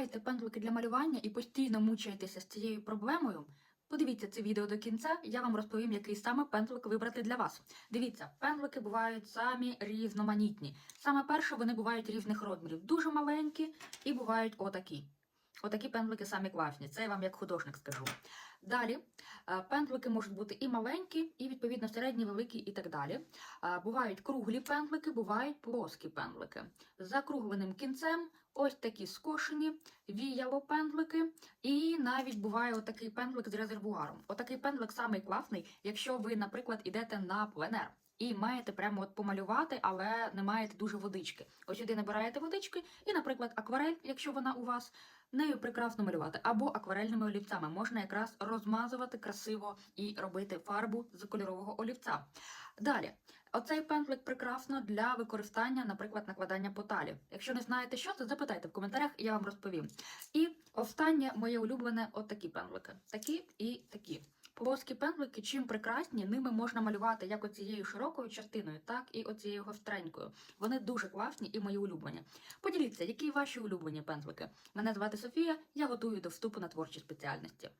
шукаєте пензлики для малювання і постійно мучаєтеся з цією проблемою, подивіться це відео до кінця, я вам розповім, який саме пензлик вибрати для вас. Дивіться, пензлики бувають самі різноманітні. Саме перше, вони бувають різних розмірів, дуже маленькі і бувають отакі. Отакі пензлики самі класні, це я вам як художник скажу. Далі е, пензлики можуть бути і маленькі, і відповідно середні, великі і так далі. Е, Бувають круглі пензлики, бувають плоскі пензлики. З закругленим кінцем, ось такі скошені, віяло пензлики, і навіть буває отакий пензлик з резервуаром. Отакий пензлик самий класний, якщо ви, наприклад, ідете на пленер. І маєте прямо от помалювати, але не маєте дуже водички. Ось сюди набираєте водички, і, наприклад, акварель, якщо вона у вас, нею прекрасно малювати. Або акварельними олівцями можна якраз розмазувати красиво і робити фарбу з кольорового олівця. Далі, оцей пензлик прекрасно для використання, наприклад, накладання поталі. Якщо не знаєте, що це, запитайте в коментарях, я вам розповім. І останнє моє улюблене от такі пензлики. Такі і такі. Плоскі пензлики, чим прекрасні, ними можна малювати як оцією широкою частиною, так і оцією гостренькою. Вони дуже класні і мої улюблені. Поділіться, які ваші улюблені пензлики. Мене звати Софія, я готую до вступу на творчі спеціальності.